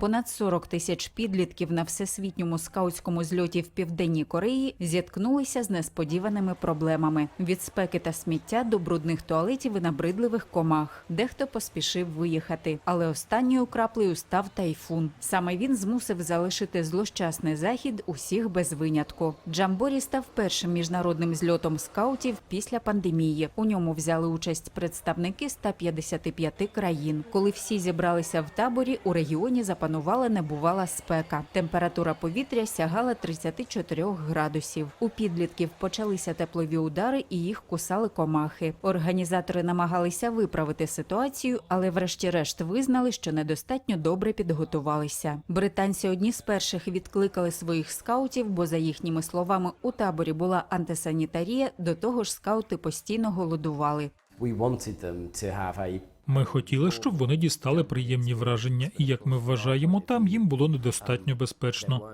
Понад 40 тисяч підлітків на всесвітньому скаутському зльоті в південній Кореї зіткнулися з несподіваними проблемами від спеки та сміття до брудних туалетів і набридливих комах. Дехто поспішив виїхати, але останньою краплею став тайфун. Саме він змусив залишити злощасний захід усіх без винятку. Джамборі став першим міжнародним зльотом скаутів після пандемії. У ньому взяли участь представники 155 країн. Коли всі зібралися в таборі, у регіоні запанувала небувала спека. Температура повітря сягала 34 градусів. У підлітків почалися теплові удари і їх кусали комахи. Організатори намагалися виправити ситуацію, але врешті-решт визнали, що недостатньо добре підготувалися. Британці одні з перших відкликали своїх скаутів, бо за їхніми словами у таборі була антисанітарія. До того ж, скаути постійно голодували. We wanted them to have a Ми хотіли, щоб вони дістали приємні враження, і як ми вважаємо, там їм було недостатньо безпечно.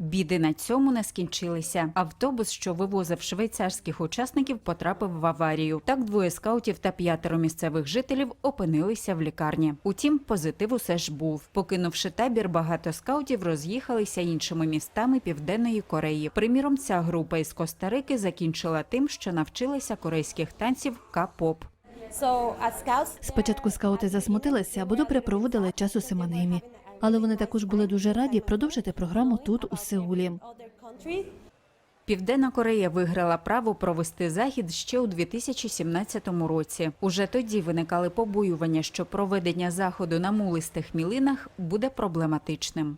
Біди на цьому не скінчилися. Автобус, що вивозив швейцарських учасників, потрапив в аварію. Так двоє скаутів та п'ятеро місцевих жителів опинилися в лікарні. Утім, позитив усе ж був. Покинувши табір, багато скаутів роз'їхалися іншими містами південної Кореї. Приміром, ця група із Коста-Рики закінчила тим, що навчилася корейських танців К-поп. Спочатку скаути засмутилися, бо добре проводили час у Семанемі. Але вони також були дуже раді продовжити програму тут, у Сеулі. Південна Корея виграла право провести захід ще у 2017 році. Уже тоді виникали побоювання, що проведення заходу на мулистих мілинах буде проблематичним.